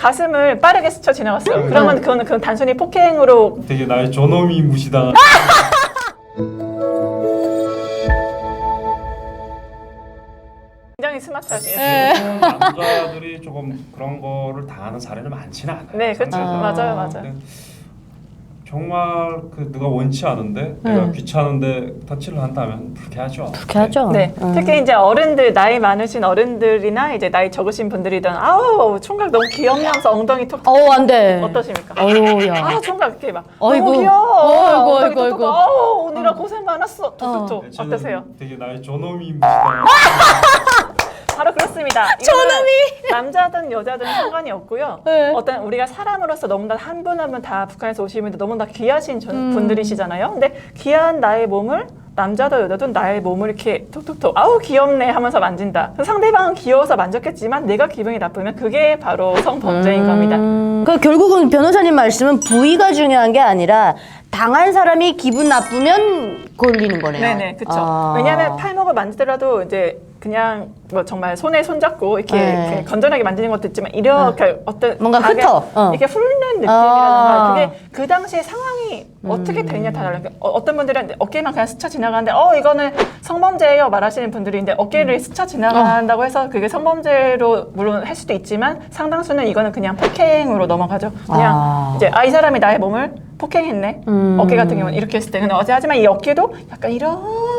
가슴을 빠르게 스쳐 지나갔어요. 그러면 그거는 그건 단순히 폭행으로 되게 나의 존엄이 무시당한 굉장히 스마트하시네요. 네. 대부분 남자들이 조금 그런 거를 당하는 사례는 많지는 않아요. 네, 그렇죠. 상대에서. 맞아요, 맞아요. 근데 정말 그 누가 원치 않은데 내가 네. 귀찮은데 터치를 한다면 불쾌하죠. 그렇게 하죠. 네, 음. 특히 이제 어른들 나이 많으신 어른들이나 이제 나이 적으신 분들이든 아우 총각 너무 귀엽냐면서 엉덩이 톡 어우 안 돼. 어떠십니까? 어우야. 아 총각 이렇게 막 어이구. 너무 귀여워. 어이구, 어이구. 어이구. 어우 오늘아 고생 많았어. 톡톡톡 네, 저는 어떠세요? 되게 나의 존엄이 무시당한 바로 그렇습니다. 저놈이! 남자든 여자든 상관이 없고요. 네. 어떤 우리가 사람으로서 너무나 한 분 한 분 다 북한에서 오신 분들 너무나 귀하신 전- 음. 분들이시잖아요. 근데 귀한 나의 몸을 남자도 여자도 나의 몸을 이렇게 톡톡톡 아우 귀엽네 하면서 만진다. 그럼 상대방은 귀여워서 만졌겠지만 내가 기분이 나쁘면 그게 바로 성범죄인 겁니다. 그 결국은 변호사님 말씀은 부위가 중요한 게 아니라 당한 사람이 기분 나쁘면 걸리는 거네요. 네네, 그렇죠. 아. 왜냐하면 팔목을 만지더라도 이제 그냥 뭐 정말 손에 손 잡고 이렇게, 네. 이렇게 건전하게 만지는 것도 있지만 이렇게 어떤 뭔가 악의- 흩어. 어. 이렇게 훑는 느낌이라든가 아. 그게 그 당시의 상황이 음. 어떻게 되냐 다 달라요. 어, 어떤 분들은 어깨만 그냥 스쳐 지나가는데 어 이거는 성범죄예요 말하시는 분들인데 어깨를 스쳐 지나간다고 해서 그게 성범죄로 물론 할 수도 있지만 상당수는 이거는 그냥 폭행으로 넘어가죠. 그냥 아. 이제 아 이 사람이 나의 몸을 폭행했네. 음. 어깨 같은 경우는 이렇게 했을 때 근데 어제 하지만 이 어깨도 약간 이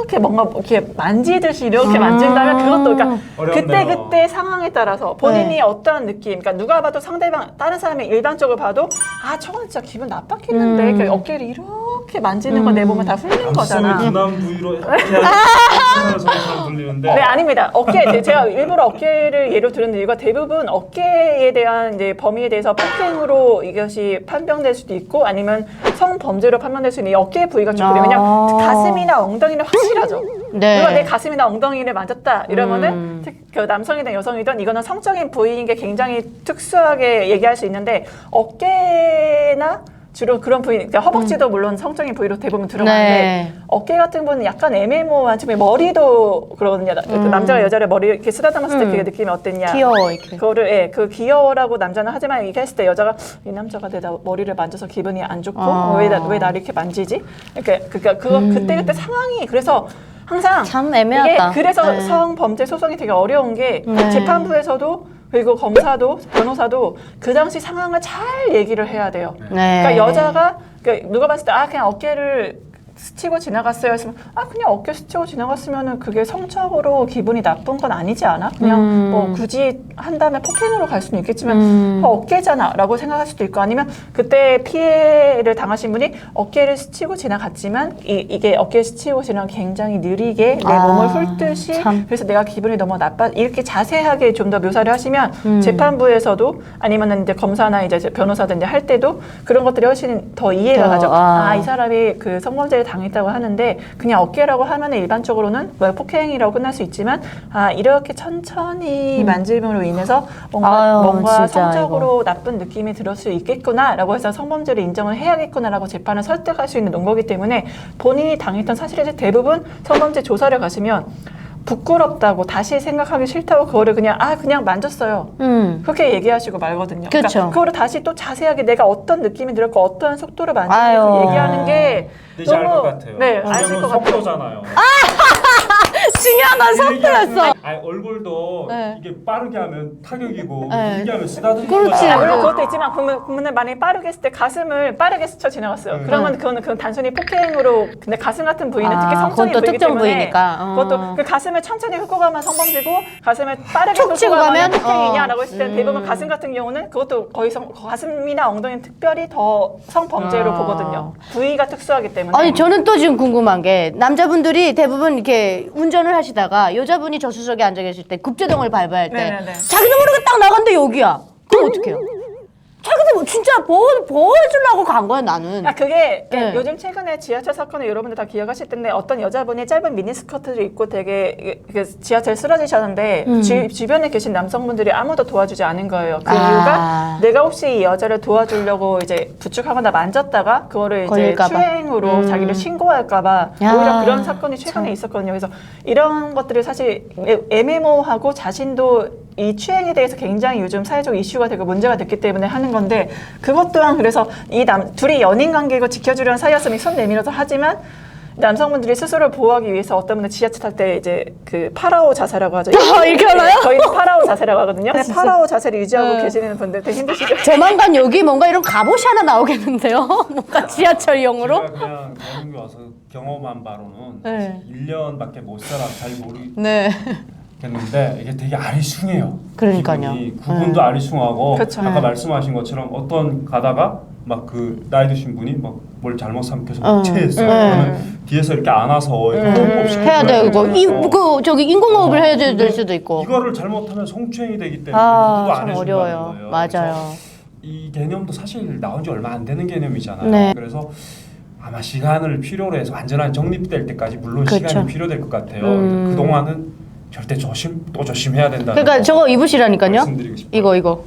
렇게 뭔가 이렇게 만지듯이 이렇게 음. 만진다면 그것도 그러니까 어렵네요. 그때 그때 상황에 따라서 본인이 네. 어떠한 느낌 그러니까 누가 봐도 상대방 다른 사람이 일반적으로 봐도 아 저건 진짜 기분 나빴겠는데 음. 그 어깨를 이렇게 만지는 건 내 몸을 다 훑는 가슴을 거잖아. 분한 부위로 이렇게 들리는데 네, 아닙니다. 어깨, 제가 일부러 어깨를 예로 들은 이유가 대부분 어깨에 대한 이제 범위에 대해서 폭행으로 이것이 판명될 수도 있고 아니면 성범죄로 판명될 수 있는 이 어깨 부위가 좀 그래요. 왜냐면 아. 가슴이나 엉덩이는 확실 하죠. 네. 누가 내 가슴이나 엉덩이를 만졌다 이러면은 음. 특- 그 남성이든 여성이든 이거는 성적인 부위인 게 굉장히 특수하게 얘기할 수 있는데 어깨나 주로 그런 부위, 그러니까 허벅지도 물론 성적인 부위로 대부분 들어가는데 네. 어깨 같은 부분은 약간 애매모호한 지금 머리도 그러거든요. 나- 그 음. 남자가 여자를 머리 이렇게 쓰다듬었을 때 음. 그게 느낌이 어땠냐? 귀여워 이렇게. 그거를 예, 그 귀여워라고 남자는 하지만 이게 했을 때 여자가 이 남자가 내 나- 머리를 만져서 기분이 안 좋고 아. 왜 나 왜 나를 이렇게 만지지? 이렇게 그러니까 그거 그때 그때 상황이 그래서 항상 음. 참 애매하다. 이게 그래서 네. 성범죄 소송이 되게 어려운 게 네. 재판부에서도 그리고 검사도 변호사도 그 당시 상황을 잘 얘기를 해야 돼요. 네. 그러니까 여자가 그러니까 누가 봤을 때 아 그냥 어깨를 스치고 지나갔어요. 했으면 아 그냥 어깨 스치고 지나갔으면은 그게 성적으로 기분이 나쁜 건 아니지 않아? 그냥 음. 뭐 굳이 한 다음에 폭행으로 갈 수는 있겠지만 음. 어, 어깨잖아라고 생각할 수도 있고 아니면 그때 피해를 당하신 분이 어깨를 스치고 지나갔지만 이, 이게 어깨 스치고 지나가 굉장히 느리게 내 아, 몸을 훑듯이 참. 그래서 내가 기분이 너무 나빠 이렇게 자세하게 좀 더 묘사를 하시면 음. 재판부에서도 아니면은 이제 검사나 이제 변호사든 이제 할 때도 그런 것들이 훨씬 더 이해가 더, 가죠. 아. 아이 사람이 그 성범죄를 당했다고 하는데 그냥 어깨라고 하면은 일반적으로는 뭐 폭행이라고 끝날 수 있지만 아 이렇게 천천히 만짐으로 인해서 뭔가 음. 아유, 뭔가 성적으로 나쁜 느낌이 들을 수 있겠구나라고 해서 성범죄를 인정을 해야겠구나라고 재판을 설득할 수 있는 논거기 때문에 본인이 당했던 사실에 대해 대부분 성범죄 조사를 가시면 부끄럽다고 다시 생각하기 싫다고 그거를 그냥 아 그냥 만졌어요. 음. 그렇게 얘기하시고 말거든요. 그쵸. 그러니까 그거를 다시 또 자세하게 내가 어떤 느낌이 들었고 어떠한 속도로 아유. 만지는지 얘기하는 게 이제 알것 같아요. 네, 아실 것 같아요. 속도잖아요. 중요한 건 속도였어. 아니 얼굴도 네. 이게 빠르게 하면 타격이고 네. 느리게 하면 쓰다듬는 그렇지. 아. 물론 그것도 있지만 그러면, 그러면 만약에 빠르게 했을 때 가슴을 빠르게 스쳐 지나갔어요. 네. 그러면 그거는 그건 단순히 폭행으로 근데 가슴 같은 부위는 아, 특히 성적인 그건 또 부위이기 특정 때문에 부위니까. 어. 그것도 그 가슴을 천천히 훑고 가면 성범죄고 가슴을 빠르게 툭 훑고 치고 가면 가면? 폭행이냐라고 어. 했을 때 대부분 음. 가슴 같은 경우는 그것도 거의 성, 가슴이나 엉덩이는 특별히 더 성범죄로 아. 보거든요. 부위가 특수하기 때문에. 아니 저는 또 지금 궁금한 게 남자분들이 대부분 이렇게 운전을 하시다가 여자분이 저 수석에 앉아 계실 때 급제동을 밟아야 할 때 네네네. 자기도 모르게 딱 나간데 여기야. 그럼 어떡해요? 자기도 거 진짜 보호 보호해주려고 간 거야 나는. 아 그게 네. 요즘 최근에 지하철 사건을 여러분들 다 기억하실 텐데 어떤 여자분이 짧은 미니스커트를 입고 되게 이게- 이게 지하철 쓰러지셨는데 음. 주, 주변에 계신 남성분들이 아무도 도와주지 않은 거예요. 그 아. 이유가 내가 혹시 이 여자를 도와주려고 이제 부축하거나 만졌다가 그거를 이제 걸릴까 봐. 추행으로 음. 자기를 신고할까봐 야, 오히려 그런 사건이 최근에 참. 있었거든요. 그래서 이런 것들이 사실 애- 애매모호하고 자신도 이 추행에 대해서 굉장히 요즘 사회적 이슈가 되고 문제가 됐기 때문에 하는 건데 그것 또한 그래서 이 남 둘이 연인 관계고 지켜주려는 사이였으면 손 내밀어서 하지만 남성분들이 스스로를 보호하기 위해서 어떤 분은 지하철 탈 때 이제 그 파라오 자세라고 하죠. 아, 이렇게 하나요? 네, 저희는 파라오 자세라고 하거든요. 근데 파라오 자세를 유지하고 네. 계시는 분들 되게 힘드시죠. 조만간 여기 뭔가 이런 갑옷이 하나 나오겠는데요? 뭔가 지하철용으로? 제가 그냥 대한민국에 와서 경험한 바로는 네. 1년밖에 못 살아 잘 모르 겠는데 네. 이게 되게 아리숭해요. 그러니까요. 기분이. 구분도 아리숭하고 그렇죠. 아까 네. 말씀하신 것처럼 어떤 가다가 막 그 나이 드신 분이 막 뭘 잘못 삼켜서 어. 체했어요. 네. 그러면 뒤에서 이렇게 안아서 이렇게 호흡 없이 해야 해줘야 되고 이, 되잖아요. 그 저기 인공호흡을 해야 될 근데 수도 있고. 이거를 잘못하면 성추행이 되기 때문에 아, 누구도 안참 해준다는 어려워요. 거예요. 맞아요. 이 개념도 사실 나온 지 얼마 안 되는 개념이잖아요. 네. 그래서 아마 시간을 필요로 해서 완전한 정립될 때까지 물론 그렇죠. 시간이 필요될 것 같아요. 음. 그 동안은 절대 조심 또 조심해야 된다. 그러니까 저거 입으시라니까요. 말씀드리고 싶어요. 이거 이거.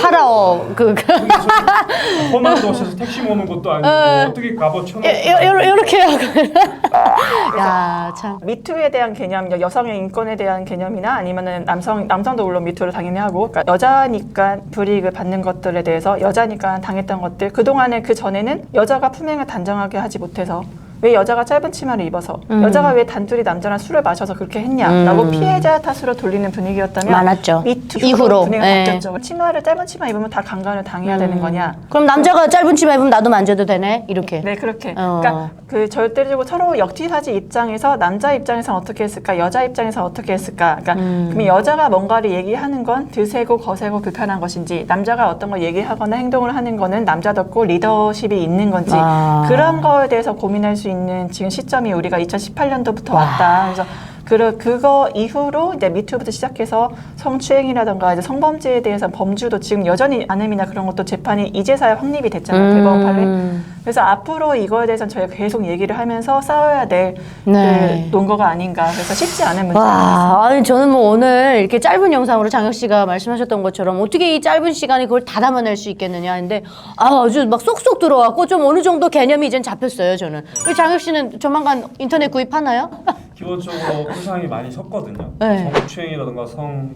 파라오 그 험한 도시에서 택시 모는 것도 아니고 어. 어떻게 갑옷 쳐놓고 이렇게 하고. 야 참. 미투에 대한 개념, 여성의 인권에 대한 개념이나 아니면은 남성 남성도 물론 미투를 당연히 하고 그러니까 여자니까 불이익을 받는 것들에 대해서 여자니까 당했던 것들 그 동안에 그 전에는 여자가 품행을 단정하게 하지 못해서 왜 여자가 짧은 치마를 입어서 음. 여자가 왜 단둘이 남자랑 술을 마셔서 그렇게 했냐라고 음. 피해자 탓으로 돌리는 분위기였다면 많았죠. 미투 이후로. 분위기가 예. 바뀌었죠. 치마를 짧은 치마 입으면 다 강간을 당해야 되는 거냐? 그럼 남자가 짧은 치마 입으면 나도 만져도 되네 이렇게. 네, 그렇게. 어. 그러니까 그 절대적으로 서로 역지사지 입장에서 남자 입장에서 어떻게 했을까, 여자 입장에서 어떻게 했을까. 그러니까 음. 그럼 여자가 뭔가를 얘기하는 건 드세고 거세고 불편한 것인지, 남자가 어떤 걸 얘기하거나 행동을 하는 거는 남자답고 리더십이 있는 건지 아. 그런 거에 대해서 고민할 수 있는 지금 시점이 우리가 2018년도부터 와. 왔다. 그래서 그 그거 이후로 이제 미투부터 시작해서 성추행이라던가 이제 성범죄에 대해서 범주도 지금 여전히 안음이나 그런 것도 재판이 이제서야 확립이 됐잖아요. 대법원 판례. 음. 그래서 앞으로 이거에 대해서는 저희가 계속 얘기를 하면서 싸워야 될 네. 그 논거가 아닌가. 그래서 쉽지 않은 문제입니다. 와, 아니 저는 뭐 오늘 이렇게 짧은 영상으로 장혁 씨가 말씀하셨던 것처럼 어떻게 이 짧은 시간에 그걸 다 담아낼 수 있겠느냐 했는데 아, 아주 막 쏙쏙 들어왔고 좀 어느 정도 개념이 이젠 잡혔어요 저는. 우리 장혁 씨는 조만간 인터넷 구입하나요? 기본적으로 표상이 많이 섰거든요. 네. 성추행이라든가 성희롱,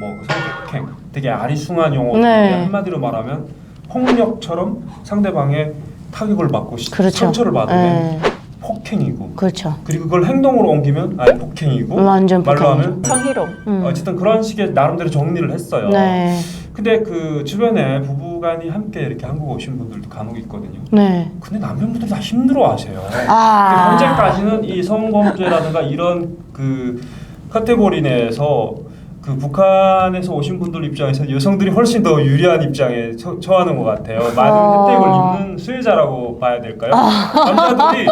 뭐 성폭행, 되게 아리숭한 용어들 네. 한마디로 말하면 폭력처럼 상대방의 타격을 받고 시- 그렇죠. 상처를 받으면 네. 폭행이고 그렇죠. 그리고 그걸 행동으로 옮기면 아예 폭행이고 완전 말로 폭행이죠. 하면 성희롱. 음. 어쨌든 그런 식의 나름대로 정리를 했어요. 네. 근데 그 주변에 부부간이 함께 이렇게 한국 오신 분들도 간혹 있거든요. 네. 근데 남편분들이 다 힘들어하세요. 아. 현재까지는 이 성범죄라든가 이런 그 카테고리 내에서 그 북한에서 오신 분들 입장에서 여성들이 훨씬 더 유리한 입장에 처, 처하는 것 같아요. 많은 아. 혜택을 입는 수혜자라고 봐야 될까요? 남자들이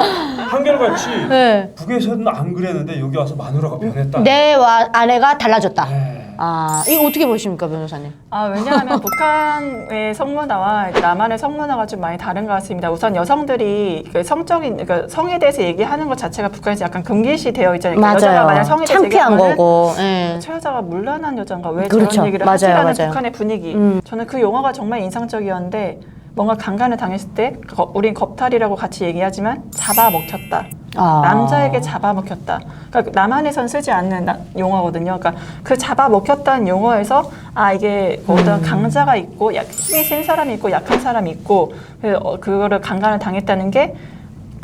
한결같이 네. 북에서는 안 그랬는데 여기 와서 마누라가 변했다. 내 와, 아내가 달라졌다. 네. 아, 이거 어떻게 보십니까, 변호사님? 아, 왜냐하면 북한의 성문화와 남한의 성문화가 좀 많이 다른 것 같습니다. 우선 여성들이 그 성적인, 그러니까 성에 대해서 얘기하는 것 자체가 북한에서 약간 금기시 되어 있잖아요. 그러니까 여자가 만약 성에 대해서 창피한 얘기하면은 거고. 예. 저 여자가 물란한 여자인가 왜 그렇죠. 저런 얘기를 맞아요, 하지라는 맞아요. 북한의 분위기. 음. 저는 그 용어가 정말 인상적이었는데 뭔가 강간을 당했을 때 거- 우린 겁탈이라고 같이 얘기하지만 잡아먹혔다. 아. 남자에게 잡아먹혔다. 그러니까 남한에선 쓰지 않는 나- 용어거든요. 그러니까 그 잡아먹혔다는 용어에서 아 이게 음. 어떤 강자가 있고 약, 힘이 센 사람이 있고 약한 사람이 있고 그 어, 그거를 강간을 당했다는 게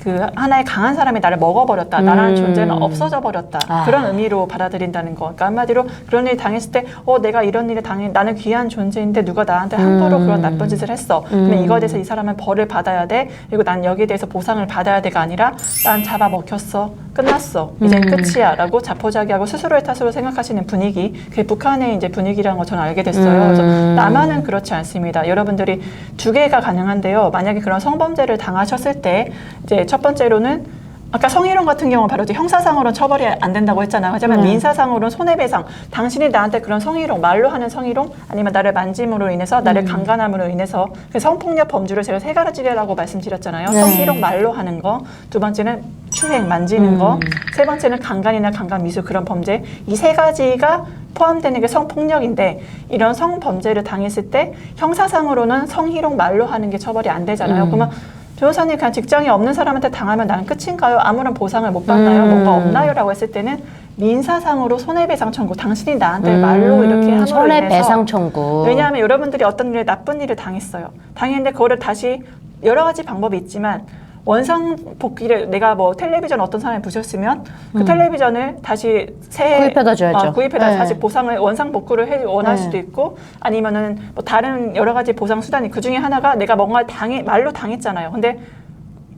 그 하나의 강한 사람이 나를 먹어버렸다. 나라는 음. 존재는 없어져 버렸다. 아. 그런 의미로 받아들인다는 거. 그러니까 한마디로 그런 일이 당했을 때, 어, 내가 이런 일을 당해, 나는 귀한 존재인데 누가 나한테 함부로 음. 그런 나쁜 짓을 했어. 그러면 이거에 대해서 이 사람은 벌을 받아야 돼. 그리고 난 여기에 대해서 보상을 받아야 돼가 아니라, 난 잡아먹혔어. 끝났어. 이제 음. 끝이야. 라고 자포자기하고 스스로의 탓으로 생각하시는 분위기. 그게 북한의 이제 분위기라는 걸 저는 알게 됐어요. 그래서 음. 남한은 그렇지 않습니다. 여러분들이 두 개가 가능한데요. 만약에 그런 성범죄를 당하셨을 때, 이제 첫 번째로는 아까 성희롱 같은 경우는 바로 형사상으로는 처벌이 안 된다고 했잖아요. 하지만 네. 민사상으로는 손해배상. 당신이 나한테 그런 성희롱, 말로 하는 성희롱, 아니면 나를 만짐으로 인해서, 음. 나를 강간함으로 인해서 그 성폭력 범주를 제가 세 가지라고 말씀드렸잖아요. 네. 성희롱, 말로 하는 거. 두 번째는 추행, 만지는 거. 세 번째는 강간이나 강간 미수 그런 범죄. 이 세 가지가 포함되는 게 성폭력인데 이런 성범죄를 당했을 때 형사상으로는 성희롱 말로 하는 게 처벌이 안 되잖아요. 음. 그러면 변호사님 그냥 직장이 없는 사람한테 당하면 나는 끝인가요? 아무런 보상을 못 받나요? 음. 뭔가 없나요? 라고 했을 때는 민사상으로 손해배상 청구 당신이 나한테 음, 말로 이렇게 함으로 손해배상 인해서 청구. 왜냐하면 여러분들이 어떤 일에 나쁜 일을 당했어요. 당했는데 그거를 다시 여러 가지 방법이 있지만 원상 복귀를 내가 뭐 텔레비전 어떤 사람이 부셨으면 그 텔레비전을 다시 새 음. 구입해다 줘야죠. 어, 구입해다 네. 다시 보상을 원상 복구를 해 원할 네. 수도 있고 아니면은 뭐 다른 여러 가지 보상 수단이 그 중에 하나가 내가 뭔가 당해 말로 당했잖아요. 근데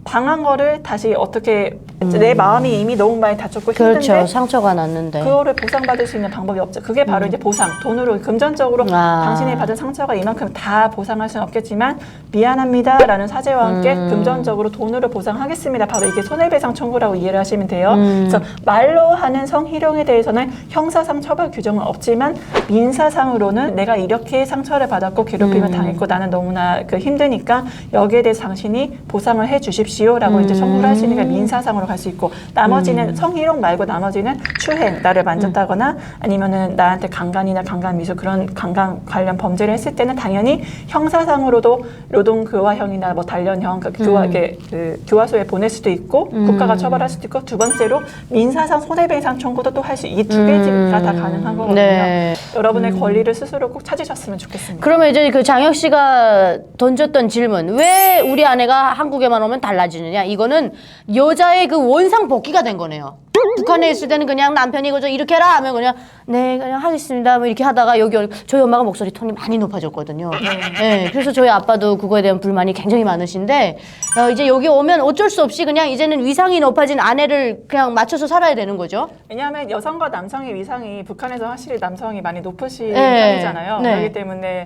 당한 거를 다시 어떻게 내 마음이 이미 너무 많이 다쳤고 음. 그렇죠. 힘든데 상처가 났는데. 그거를 보상받을 수 있는 방법이 없죠. 그게 바로 이제 보상, 돈으로 금전적으로 음. 아. 당신이 받은 상처가 이만큼 다 보상할 수는 없겠지만 미안합니다라는 사죄와 함께 음. 금전적으로 돈으로 보상하겠습니다. 바로 이게 손해배상 청구라고 이해를 하시면 돼요. 음. 그래서 말로 하는 성희롱에 대해서는 형사상 처벌 규정은 없지만 민사상으로는 내가 이렇게 상처를 받았고 괴롭힘을 음. 당했고 나는 너무나 그 힘드니까 여기에 대해서 당신이 보상을 해 주십시오 라고 이제 청구를 할 수 있는 게 민사상으로 갈 수 있고 나머지는 성희롱 말고 나머지는 추행 나를 만졌다거나 아니면은 나한테 강간이나 강간 미수 그런 강간 관련 범죄를 했을 때는 당연히 형사상으로도 노동 교화형이나 뭐 단련형 그 교화 이게 그 교화소에 보낼 수도 있고 국가가 처벌할 수도 있고 두 번째로 민사상 손해배상 청구도 또 할 수 이 두 개가 다 가능한 거거든요. 네. 여러분의 권리를 스스로 꼭 찾으셨으면 좋겠습니다. 그러면 이제 그 장혁 씨가 던졌던 질문 왜 우리 아내가 한국에만 오면 달라 지느냐 이거는 여자의 그 원상 복귀가 된 거네요. 북한에 있을 때는 그냥 남편이 그저 이렇게 해라 하면 그냥 네 그냥 하겠습니다 뭐 이렇게 하다가 여기 올- 저희 엄마가 목소리 톤이 많이 높아졌거든요. 네, 그래서 저희 아빠도 그거에 대한 불만이 굉장히 많으신데 어, 이제 여기 오면 어쩔 수 없이 그냥 이제는 위상이 높아진 아내를 그냥 맞춰서 살아야 되는 거죠. 왜냐하면 여성과 남성의 위상이 북한에서 확실히 남성이 많이 높으신 네. 편이잖아요. 네. 그렇기 때문에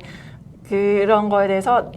그런 거에 대해서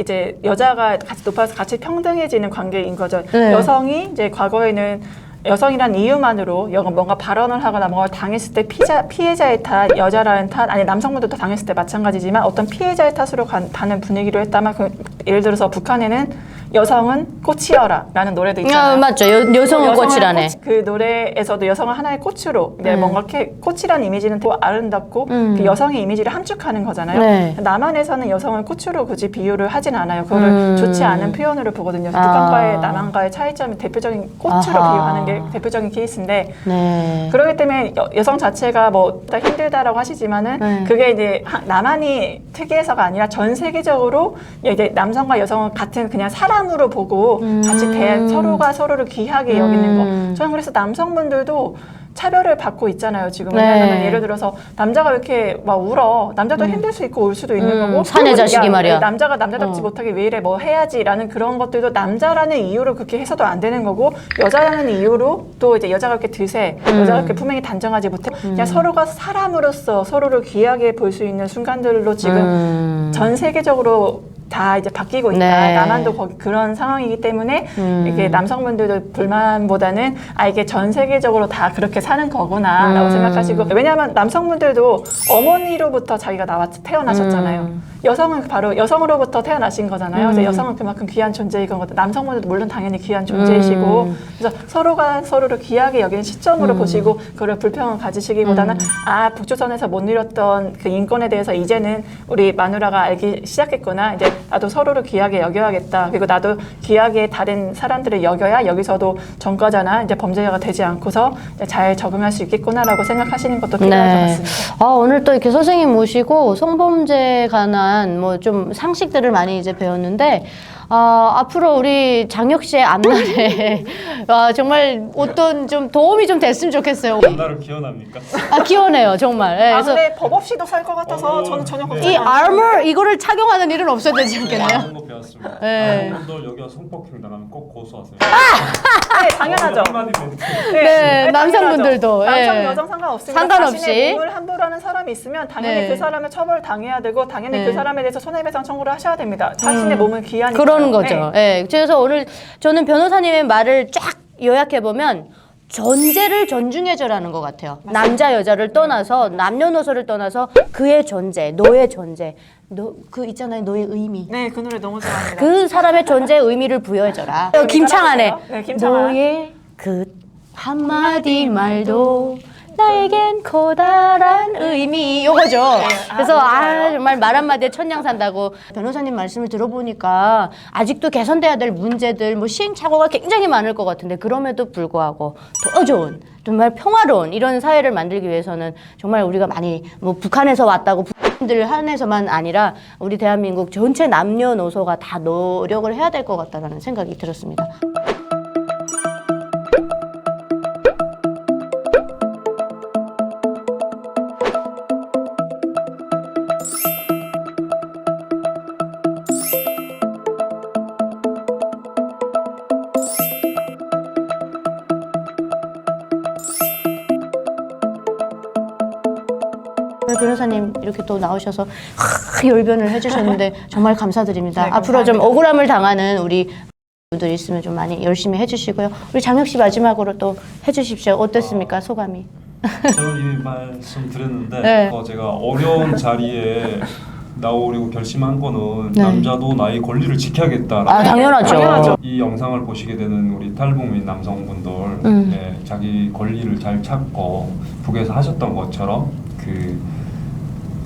이제 여자가 같이 높아서 같이 평등해지는 관계인 거죠. 네. 여성이 이제 과거에는 여성이란 이유만으로 여- 뭔가 발언을 하거나 뭔가 당했을 때 피자, 피해자의 탓, 여자라는 탓, 아니 남성분들도 당했을 때 마찬가지지만 어떤 피해자의 탓으로 간, 가는 분위기로 했다면 그, 예를 들어서 북한에는 여성은 꽃이여라라는 노래도 있잖아요. 아, 맞죠. 여, 여성은 꽃이라네. 꽃, 그 노래에서도 여성은 하나의 꽃으로 이제 음. 뭔가 이렇게 꽃이라는 이미지는 더 아름답고 음. 그 여성의 이미지를 함축하는 거잖아요. 네. 남한에서는 여성을 꽃으로 굳이 비유를 하진 않아요. 그거를 음. 좋지 않은 표현으로 보거든요. 아. 북한과의 남한과의 차이점이 대표적인 꽃으로 아하. 비유하는 게 대표적인 케이스인데 네. 그렇기 때문에 여, 성 자체가 뭐다 힘들다라고 하시지만은 네. 그게 이제 하- 남한이 특이해서가 아니라 전 세계적으로 이제 남성과 여성은 같은 그냥 사람 으로 보고 같이 대 음. 서로가 서로를 귀하게 여기는 음. 거. 저는 그래서 남성분들도 차별을 받고 있잖아요 지금 네. 왜냐하면 예를 들어서 남자가 왜 이렇게 막 울어 남자도 힘들 수 있고 울 수도 있는 음, 거고 사내 자식이 야, 말이야. 남자가 남자답지 어. 못하게 왜 이래 뭐 해야지라는 그런 것들도 남자라는 이유로 그렇게 해서도 안 되는 거고 여자라는 이유로 또 이제 여자가 이렇게 드세 음. 여자가 이렇게 품행이 단정하지 못해 그냥 서로가 사람으로서 서로를 귀하게 볼 수 있는 순간들로 지금 음. 전 세계적으로 다 이제 바뀌고 있다. 네. 남한도 거기 그런 상황이기 때문에 음. 이게 남성분들도 불만보다는 아 이게 전 세계적으로 다 그렇게 사는 거구나라고 음. 생각하시고 왜냐하면 남성분들도 어머니로부터 자기가 나왔 태어나셨잖아요. 음. 여성은 바로 여성으로부터 태어나신 거잖아요. 음. 그래서 여성은 그만큼 귀한 존재이건 것도 남성분들도 물론 당연히 귀한 존재이시고 음. 그래서 서로가 서로를 귀하게 여기는 시점으로 보시고 그걸 불평을 가지시기보다는 음. 아 북조선에서 못 누렸던 그 인권에 대해서 이제는 우리 마누라가 알기 시작했구나 이제 나도 서로를 귀하게 여겨야겠다 그리고 나도 귀하게 다른 사람들을 여겨야 여기서도 전과자나 이제 범죄자가 되지 않고서 이제 잘 적응할 수 있겠구나라고 생각하시는 것도 필요할 것 같습니다. 아, 오늘 또 이렇게 선생님 모시고 성범죄에 관한 뭐 좀 상식들을 많이 이제 배웠는데 아, 앞으로 우리 장혁 씨의 앞날에 아, 정말 어떤 좀 도움이 좀 됐으면 좋겠어요. 나를 기원합니까? 아, 기원해요, 정말. 예, 아 그래서 근데 법 없이도 살 것 같아서 어, 저는 전혀 네. 걱정이 이안 돼요. armor 이거를 착용하는 일은 없어야 되지 않겠나요? 많은 거 배웠습니다. 네. 여러분들 여기가 성폭행 당하면 꼭 고소하세요. 네, 당연하죠. 한마디 멘트. 네, 남성분들도, 당연하죠. 남성 예. 여성 상관없습니다. 상관없이. 자신의 몸을 함부로 하는 사람이 있으면 당연히 네. 그 사람을 처벌 당해야 되고 당연히 네. 그 사람에 대해서 손해배상 청구를 하셔야 됩니다. 자신의 몸은 귀하니까. 그러는 거죠. 예. 그래서 오늘 저는 변호사님의 말을 쫙 요약해 보면 존재를 존중해줘라는 것 같아요. 남자 여자를 떠나서 남녀노소를 떠나서 그의 존재, 너의 존재, 너 그 있잖아요, 너의 의미. 네, 그 노래 너무 좋아합니다. 그 사람의 존재의 의미를 부여해줘라. 어, 김창완의 네, 김창완. 너의 그 한마디 말도 나에겐 커다란 의미 요거죠. 그래서 아 정말 말 한마디에 천냥 산다고 변호사님 말씀을 들어보니까 아직도 개선돼야 될 문제들 뭐 시행착오가 굉장히 많을 것 같은데 그럼에도 불구하고 더 좋은 정말 평화로운 이런 사회를 만들기 위해서는 정말 우리가 많이 뭐 북한에서 왔다고 들 한해서만 아니라 우리 대한민국 전체 남녀노소가 다 노력을 해야 될 것 같다라는 생각이 들었습니다. 이렇게 또 나오셔서 하, 열변을 해주셨는데 정말 감사드립니다. 네, 앞으로 좀. 억울함을 당하는 우리 분들 있으면 좀 많이 열심히 해주시고요. 우리 장혁 씨 마지막으로 또 해주십시오. 어떻습니까 소감이? 저는 이미 말씀드렸는데 네. 어, 제가 어려운 자리에 나오려고 결심한 거는 네. 남자도 나의 권리를 지켜야겠다라는 아 당연하죠. 당연하죠. 이 영상을 보시게 되는 우리 탈북민 남성분들 음. 예, 자기 권리를 잘 찾고 북에서 하셨던 것처럼 그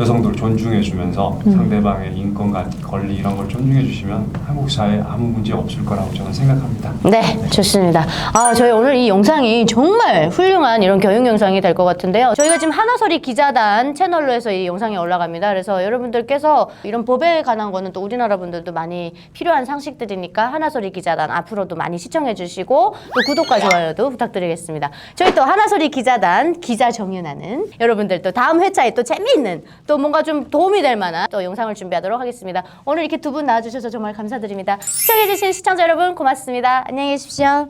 여성들 존중해주면서 음. 상대방의 인권과 권리 이런 걸 존중해주시면 한국 사회에 아무 문제 없을 거라고 저는 생각합니다. 네, 좋습니다. 아, 저희 오늘 이 영상이 정말 훌륭한 이런 교육 영상이 될 것 같은데요. 저희가 지금 하나소리 기자단 채널로 해서 이 영상이 올라갑니다. 그래서 여러분들께서 이런 법에 관한 거는 또 우리나라 분들도 많이 필요한 상식들이니까 하나소리 기자단 앞으로도 많이 시청해 주시고 또 구독과 좋아요도 부탁드리겠습니다. 저희 또 하나소리 기자단 기자 정윤아는 여러분들 또 다음 회차에 또 재미있는 또 뭔가 좀 도움이 될 만한 또 영상을 준비하도록 하겠습니다. 오늘 이렇게 두 분 나와주셔서 정말 감사드립니다. 시청해주신 시청자 여러분 고맙습니다. 안녕히 계십시오.